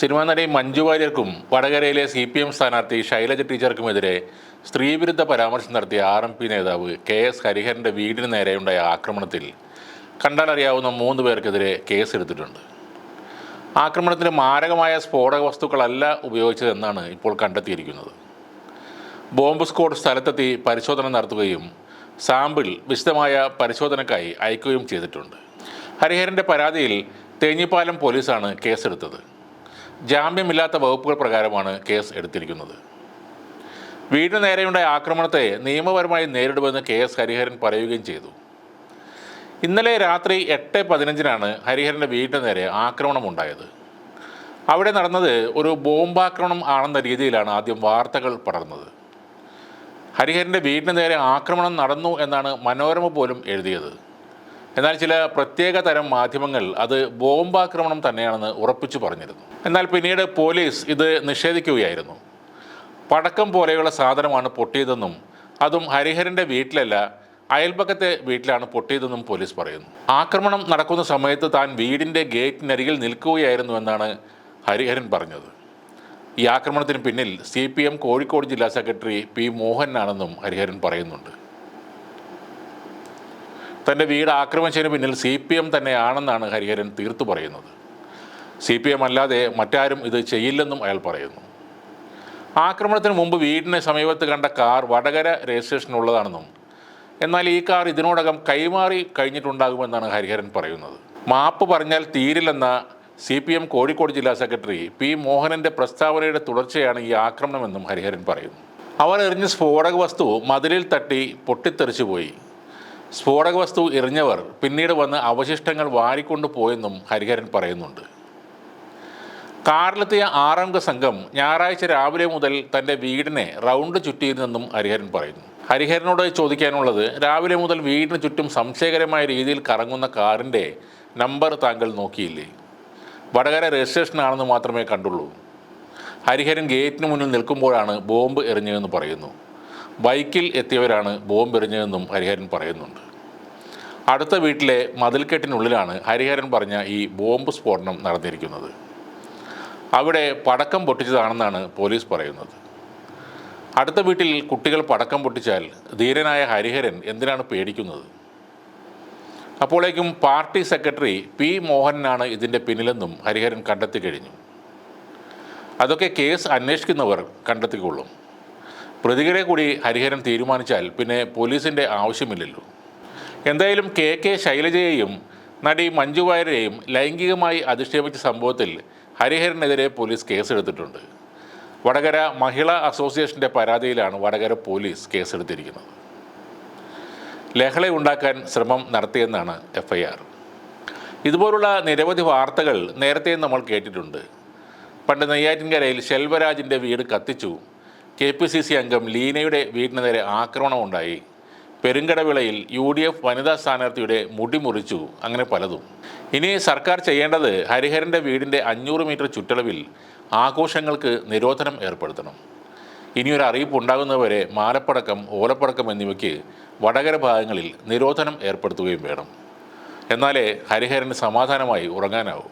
Cinema നടി മഞ്ജു വാര്യർക്കും വടകരയിലെ C P M സ്ഥാനാർത്ഥി ശൈലജ ടീച്ചർക്കുമെതിരെ സ്ത്രീവിരുദ്ധ പരാമർശം നടത്തിയ ആർ എം പി നേതാവ് കെ എസ് ഹരിഹരന്റെ വീടിന് നേരെയുണ്ടായ ആക്രമണത്തിൽ കണ്ടാലറിയാവുന്ന മൂന്ന് പേർക്കെതിരെ കേസെടുത്തിട്ടുണ്ട്. ആക്രമണത്തിന് മാരകമായ സ്ഫോടക വസ്തുക്കളല്ല ഉപയോഗിച്ചതെന്നാണ് ഇപ്പോൾ കണ്ടെത്തിയിരിക്കുന്നത്. ബോംബ് സ്ക്വാഡ് സ്ഥലത്തെത്തി പരിശോധന നടത്തുകയും സാമ്പിൾ വിശദമായ പരിശോധനക്കായി അയക്കുകയും ചെയ്തിട്ടുണ്ട്. ഹരിഹരന്റെ പരാതിയിൽ തേഞ്ഞിപ്പാലം പോലീസാണ് കേസെടുത്തത്. ജാമ്യമില്ലാത്ത വകുപ്പുകൾ പ്രകാരമാണ് കേസ് എടുത്തിരിക്കുന്നത്. വീടിന് നേരെയുണ്ടായ ആക്രമണത്തെ നിയമപരമായി നേരിടുമെന്ന് കെ എസ് ഹരിഹരൻ പറയുകയും ചെയ്തു. ഇന്നലെ രാത്രി എട്ട് പതിനഞ്ചിനാണ് ഹരിഹരന്റെ വീടിന് നേരെ ആക്രമണം ഉണ്ടായത് അവിടെ നടന്നത് ഒരു ബോംബാക്രമണം ആണെന്ന രീതിയിലാണ് ആദ്യം വാർത്തകൾ പടർന്നത്. ഹരിഹരന്റെ വീടിന് നേരെ ആക്രമണം നടന്നു എന്നാണ് മനോരമ പോലും എഴുതിയത്. എന്നാൽ ചില പ്രത്യേക തരം മാധ്യമങ്ങൾ അത് ബോംബാക്രമണം തന്നെയാണെന്ന് ഉറപ്പിച്ചു പറഞ്ഞിരുന്നു. എന്നാൽ പിന്നീട് പോലീസ് ഇത് നിഷേധിക്കുകയായിരുന്നു. പടക്കം പോലെയുള്ള സാധനമാണ് പൊട്ടിയതെന്നും അതും ഹരിഹരന്റെ വീട്ടിലല്ല അയൽപക്കത്തെ വീട്ടിലാണ് പൊട്ടിയതെന്നും പോലീസ് പറയുന്നു. ആക്രമണം നടക്കുന്ന സമയത്ത് താൻ വീടിന്റെ ഗേറ്റിനരികിൽ നിൽക്കുകയായിരുന്നു എന്നാണ് ഹരിഹരൻ പറഞ്ഞത്. ഈ ആക്രമണത്തിന് പിന്നിൽ സി കോഴിക്കോട് ജില്ലാ സെക്രട്ടറി പി മോഹൻ ആണെന്നും ഹരിഹരൻ പറയുന്നുണ്ട്. തന്റെ വീട് ആക്രമിച്ചതിന് പിന്നിൽ സി പി എം തന്നെയാണെന്നാണ് ഹരിഹരൻ തീർത്തു പറയുന്നത്. സി പി എം അല്ലാതെ മറ്റാരും ഇത് ചെയ്യില്ലെന്നും അയാൾ പറയുന്നു. ആക്രമണത്തിന് മുമ്പ് വീടിനെ സമീപത്ത് കണ്ട കാർ വടകര രജിസ്ട്രേഷനുള്ളതാണെന്നും എന്നാൽ ഈ കാർ ഇതിനോടകം കൈമാറി കഴിഞ്ഞിട്ടുണ്ടാകുമെന്നാണ് ഹരിഹരൻ പറയുന്നത്. മാപ്പ് പറഞ്ഞാൽ തീരില്ലെന്ന സി പി എം കോഴിക്കോട് ജില്ലാ സെക്രട്ടറി പി മോഹനന്റെ പ്രസ്താവനയുടെ തുടർച്ചയാണ് ഈ ആക്രമണമെന്നും ഹരിഹരൻ പറയുന്നു. അവർ എറിഞ്ഞ സ്ഫോടക വസ്തു മതിലിൽ തട്ടി പൊട്ടിത്തെറിച്ചു പോയി സ്ഫോടക വസ്തു എറിഞ്ഞവർ പിന്നീട് വന്ന് അവശിഷ്ടങ്ങൾ വാരിക്കൊണ്ടു പോയെന്നും ഹരിഹരൻ പറയുന്നുണ്ട്. കാറിലെത്തിയ ആറംഗ സംഘം ഞായറാഴ്ച രാവിലെ മുതൽ തന്റെ വീടിനെ റൗണ്ട് ചുറ്റിയിരുന്നെന്നും ഹരിഹരൻ പറയുന്നു. ഹരിഹരനോട് ചോദിക്കാനുള്ളത് രാവിലെ മുതൽ വീടിന് ചുറ്റും സംശയകരമായ രീതിയിൽ കറങ്ങുന്ന കാറിന്റെ നമ്പർ താങ്കൾ നോക്കിയില്ലേ? വടകര രജിസ്ട്രേഷനാണെന്ന് മാത്രമേ കണ്ടുള്ളൂ. ഹരിഹരൻ ഗേറ്റിന് മുന്നിൽ നിൽക്കുമ്പോഴാണ് ബോംബ് എറിഞ്ഞതെന്ന് പറയുന്നു. ബൈക്കിൽ എത്തിയവരാണ് ബോംബ് എറിഞ്ഞതെന്നും ഹരിഹരൻ പറയുന്നുണ്ട്. അടുത്ത വീട്ടിലെ മതിൽക്കെട്ടിനുള്ളിലാണ് ഹരിഹരൻ പറഞ്ഞ ഈ ബോംബ് സ്ഫോടനം നടന്നിരിക്കുന്നത്. അവിടെ പടക്കം പൊട്ടിച്ചതാണെന്നാണ് പോലീസ് പറയുന്നത്. അടുത്ത വീട്ടിൽ കുട്ടികൾ പടക്കം പൊട്ടിച്ചാൽ ധീരനായ ഹരിഹരൻ എന്തിനാണ് പേടിക്കുന്നത്? അപ്പോഴേക്കും പാർട്ടി സെക്രട്ടറി പി മോഹനാണ് ഇതിന്റെ പിന്നിലെന്നും ഹരിഹരൻ കണ്ടെത്തി കഴിഞ്ഞു. അതൊക്കെ കേസ് അന്വേഷിക്കുന്നവർ കണ്ടെത്തിക്കൊള്ളും. പ്രതികളെ കൂടി ഹരിഹരൻ തീരുമാനിച്ചാൽ പിന്നെ പോലീസിന്റെ ആവശ്യമില്ലല്ലോ. എന്തായാലും കെ കെ ശൈലജയെയും നടി മഞ്ജു വാര്യരെയും ലൈംഗികമായി അധിക്ഷേപിച്ച സംഭവത്തിൽ ഹരിഹരനെതിരെ പോലീസ് കേസെടുത്തിട്ടുണ്ട്. വടകര മഹിളാ അസോസിയേഷന്റെ പരാതിയിലാണ് വടകര പോലീസ് കേസെടുത്തിരിക്കുന്നത്. ലഹള ഉണ്ടാക്കാൻ ശ്രമം നടത്തിയെന്നാണ് എഫ്ഐആർ. ഇതുപോലുള്ള നിരവധി വാർത്തകൾ നേരത്തെ നമ്മൾ കേട്ടിട്ടുണ്ട്. പണ്ട് നെയ്യാറ്റിൻകരയിൽ ശെൽവരാജിന്റെ വീട് കത്തിച്ചു. കെ പി സി സി അംഗം ലീനയുടെ വീടിന് നേരെ ആക്രമണമുണ്ടായി. പെരുങ്കടവിളയിൽ യു ഡി എഫ് വനിതാ സ്ഥാനാർത്ഥിയുടെ മുടി മുറിച്ചു അങ്ങനെ പലതും. ഇനി സർക്കാർ ചെയ്യേണ്ടത് ഹരിഹരന്റെ വീടിന്റെ അഞ്ഞൂറ് മീറ്റർ ചുറ്റളവിൽ ആഘോഷങ്ങൾക്ക് നിരോധനം ഏർപ്പെടുത്തണം. ഇനിയൊരു അറിയിപ്പ് ഉണ്ടാകുന്നവരെ മാലപ്പടക്കം ഓലപ്പടക്കം എന്നിവയ്ക്ക് വടകര ഭാഗങ്ങളിൽ നിരോധനം ഏർപ്പെടുത്തുകയും വേണം. എന്നാലേ ഹരിഹരന് സമാധാനമായി ഉറങ്ങാനാവൂ.